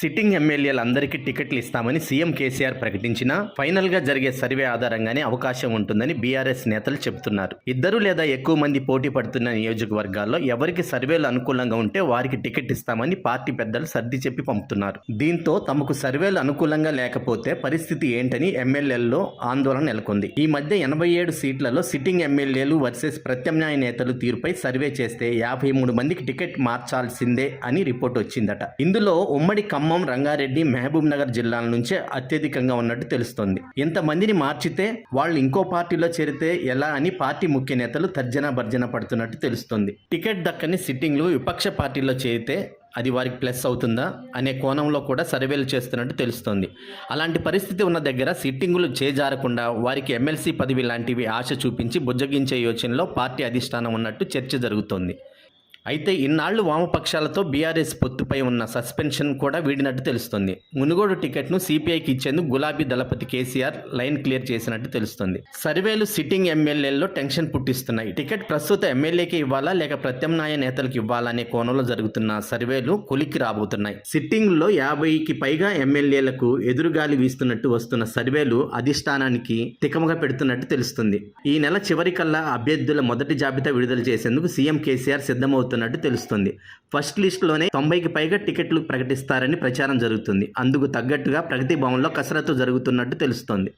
Sitting ఎమ్మెల్యేలందరికీ టికెట్లు ఇస్తామని CM KCR ప్రకటించినా ఫైనల్గా జరిగే సర్వే ఆధారంగానే అవకాశం ఉంటుందని బీఆర్ఎస్ నేతలు చెబుతున్నారు. ఇద్దరు లేదా ఎక్కువ మంది పోటీ పడుతున్న నియోజకవర్గాల్లో ఎవరికి సర్వేలు అనుకూలంగా ఉంటే వారికి టికెట్ ఇస్తామని పార్టీ పెద్దలు సర్ది చెప్పి పంపుతున్నారు. దీంతో తమకు సర్వేలు అనుకూలంగా లేకపోతే పరిస్థితి ఏంటని ఎమ్మెల్యేల్లో ఆందోళన నెలకొంది. ఈ మధ్య ఎనభై ఏడు సీట్లలో సిట్టింగ్ ఎమ్మెల్యేలు వర్సెస్ ప్రత్యామ్నాయ నేతలు తీరుపై సర్వే చేస్తే యాభై మూడు మందికి టికెట్ మార్చాల్సిందే అని రిపోర్ట్ వచ్చిందట. ఇందులో ఉమ్మడి ఖమ్మం రంగారెడ్డి మహబూబ్ నగర్ జిల్లాల నుంచే అత్యధికంగా ఉన్నట్టు తెలుస్తోంది. ఇంతమందిని మార్చితే వాళ్ళు ఇంకో పార్టీలో చేరితే ఎలా అని పార్టీ ముఖ్య నేతలు తర్జన భర్జన పడుతున్నట్టు తెలుస్తోంది. టికెట్ దక్కని సిట్టింగ్లు విపక్ష పార్టీలో చేరితే అది వారికి ప్లస్ అవుతుందా? అనే కోణంలో కూడా సర్వేలు చేస్తున్నట్టు తెలుస్తోంది. అలాంటి పరిస్థితి ఉన్న దగ్గర సిట్టింగులు చేజారకుండా వారికి ఎమ్మెల్సీ పదవి లాంటివి ఆశ చూపించి బుజ్జగించే యోచనలో పార్టీ అధిష్టానం ఉన్నట్టు చర్చ జరుగుతోంది. అయితే ఇన్నాళ్ళు వామపక్షాలతో బీఆర్ఎస్ పొత్తుపై ఉన్న సస్పెన్షన్ కూడా వీడినట్టు తెలుస్తుంది. మునుగోడు టికెట్ను సిపిఐకి ఇచ్చేందుకు గులాబీ దళపతి కేసీఆర్ లైన్ క్లియర్ చేసినట్టు తెలుస్తుంది. సర్వేలు సిట్టింగ్ ఎమ్మెల్యేల్లో టెన్షన్ పుట్టిస్తున్నాయి. టికెట్ ప్రస్తుత ఎమ్మెల్యేకి ఇవ్వాలా లేక ప్రత్యామ్నాయ నేతలకు ఇవ్వాలా అనే కోణంలో జరుగుతున్న సర్వేలు కొలిక్కి రాబోతున్నాయి. సిట్టింగ్లో యాభైకి పైగా ఎమ్మెల్యేలకు ఎదురుగాలి వీస్తున్నట్టు వస్తున్న సర్వేలు అధిష్టానానికి తికమగా పెడుతున్నట్టు తెలుస్తుంది. ఈ నెల చివరికల్లా అభ్యర్థుల మొదటి జాబితా విడుదల చేసేందుకు సీఎం కేసీఆర్ సిద్ధమవుతుంది సిద్ధమవుతున్నట్టు తెలుస్తుంది. ఫస్ట్ లిస్టులోనే తొంభైకి పైగా టికెట్లు ప్రకటిస్తారని ప్రచారం జరుగుతుంది. అందుకు తగ్గట్టుగా ప్రగతి భవన్లో కసరత్తు జరుగుతున్నట్టు తెలుస్తోంది.